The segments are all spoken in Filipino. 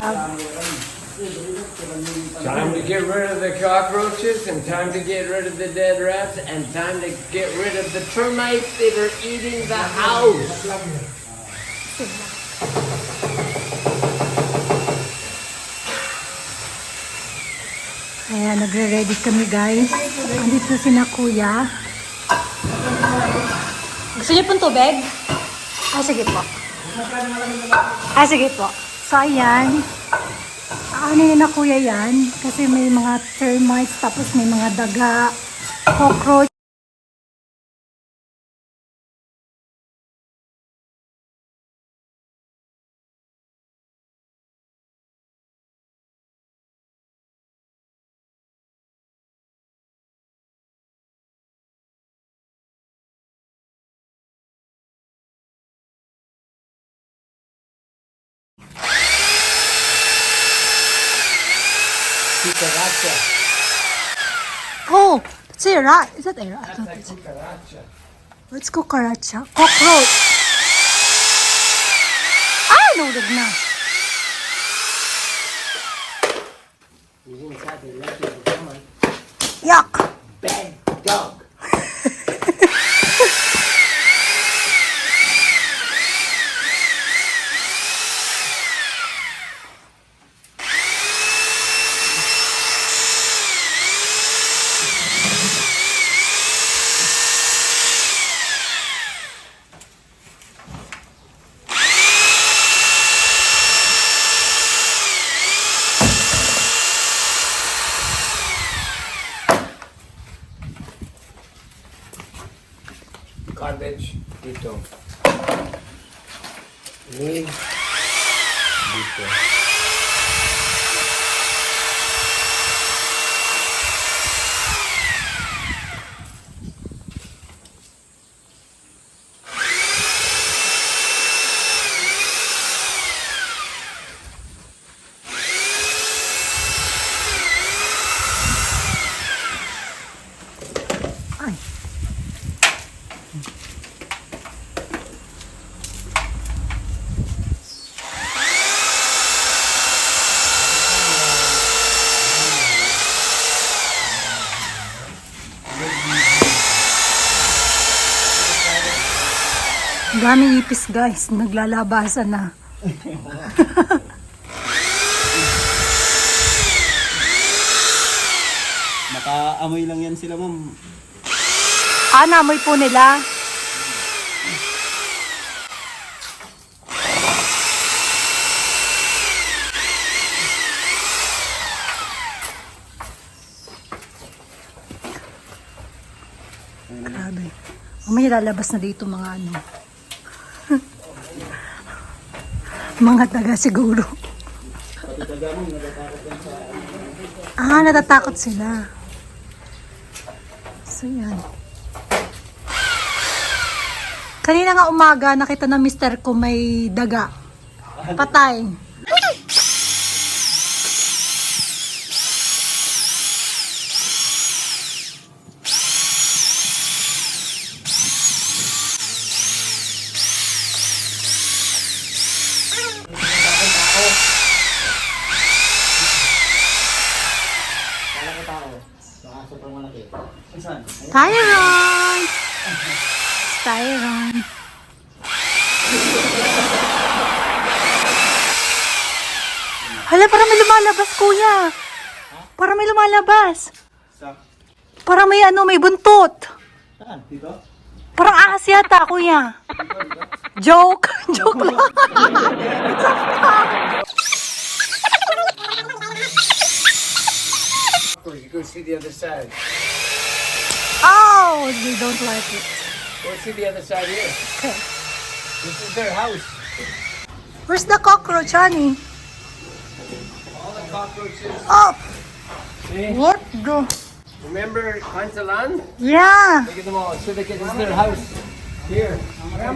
Time to get rid of the cockroaches and time to get rid of the dead rats and time to get rid of the termites that are eating the house. Ayan, nagre-ready kami guys. Andito si na kuya. Gusto niyo pong tubig? Ah, sige po. Ah, sige po. So, ayan. Ano yun na kuya yan? Kasi may mga termites, tapos may mga daga, cockroach. Cucaracha. Oh, that's a rat. Is that a rat? I That's it's- a cucaracha. What's cucaracha? Cockroach. Ah, nulog na. He's inside the. Yuck. Bad dog. Garbage dito. Need dito. Daming ipis guys, naglalabasan na. Nakaamoy lang yan sila, ma'am. Ah, namoy po nila. Grabe. Mamaya lalabas na dito mga ano. Mga taga siguro. Ah, natatakot sila. So, yan. Kanina nga umaga, nakita ng mister ko may daga. Patay. Kala ko tao. Baka sobrang malaki. Saan? Tyron! Tyron. Hala, parang may lumalabas, kuya. Parang may lumalabas. Sa? Parang may ano, may buntot. Saan? Dito? Parang ahas yata, kuya. Joke. Joke lang. You go see the other side. Oh, they don't like it. Go see the other side here. Okay. This is their house. Where's the cockroach, honey? All the cockroaches. Oh, See? what the? Remember Pantalan? Yeah. Look at them all. So they get this is their house. Here. Ah,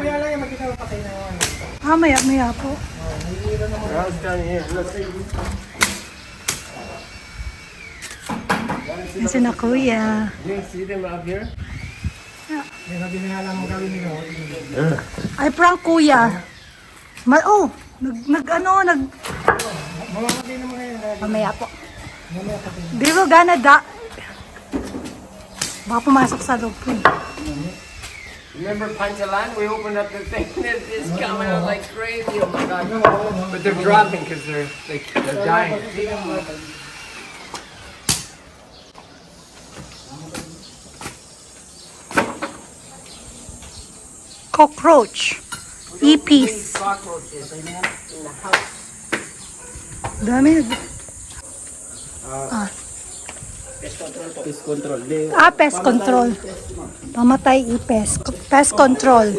maya, maya po. Their house down here. Look. Kasi na kuya. You see them up here? Ay, prank kuya. Ma oh, nag, nag ano, nag... Mamaya po. They will gonna da... Baka pumasok sa loob po. Remember Panchalan? We opened up the thing and it's just coming out like crazy. Oh my god. But they're dropping because they're, like, they're dying. Cockroach. Ipis. Dami. Peace control. Ah, pest control. Pamatay ipes. Pest control.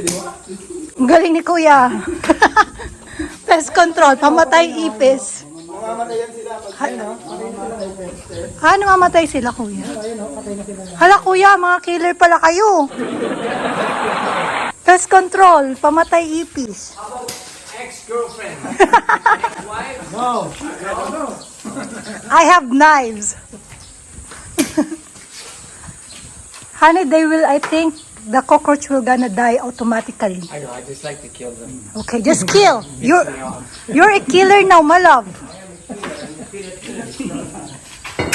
Ang galing ni kuya. pest control. Pamatay ipes. Ha, namamatay sila kuya? Hala kuya, mga killer pala kayo. Pest control. Pamatay ipis. Ex-girlfriend. Ex-wife. I have knives. Honey, they will, I think, the cockroach will gonna die automatically. I know, I just like to kill them. Okay, just kill. You're, you're a killer now, my love.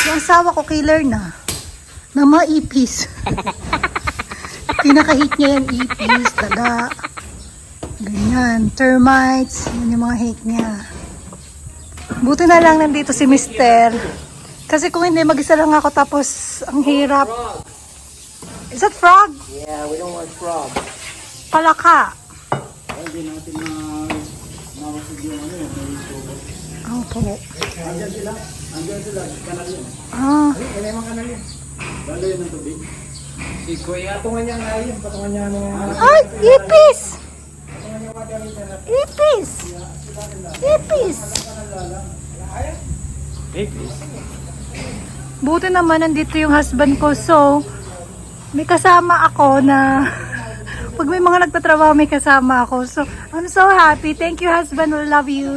Yung asawa ko killer na. Na mga ipis. Pinaka-hit niya yung ipis, daga. Ganyan. Termites. Yun yung mga hate niya. Buti na lang nandito si Mister. Kasi kung hindi, mag-isa lang ako tapos ang hirap. Is that frog? Yeah, we don't want frog. Palaka. hindi natin na mawasig yung ano yun. tubig. Opo. Andyan sila. Andyan sila. Kanal yun. Ah, Kaya yung kanal yun. Lalo yun ng tubig. Ay, ipis! Ipis! Ipis! Buti naman nandito yung husband ko. So, may kasama ako na pag may mga nagtatrabaho, may kasama ako. So, I'm so happy. Thank you, husband. I love you.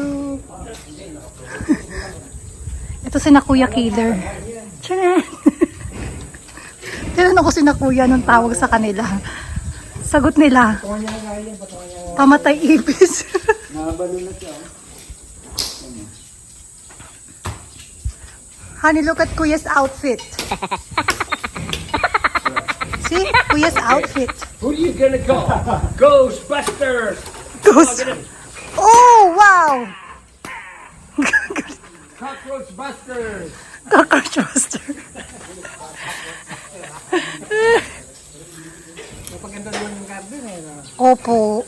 Ito si na Kuya Killer. Tiyan! Tinanong ko si na Kuya nung tawag sa kanila. Sagot nila. Pamatay ibis. Nabalunod siya. oh. Honey, look at Kuya's outfit. See? Kuya's outfit. Who are you gonna call? Ghostbusters! Goes. Oh, wow! Cockroach Busters! Cockroach Buster. Napaganda naman yung garden eh. no? Opo.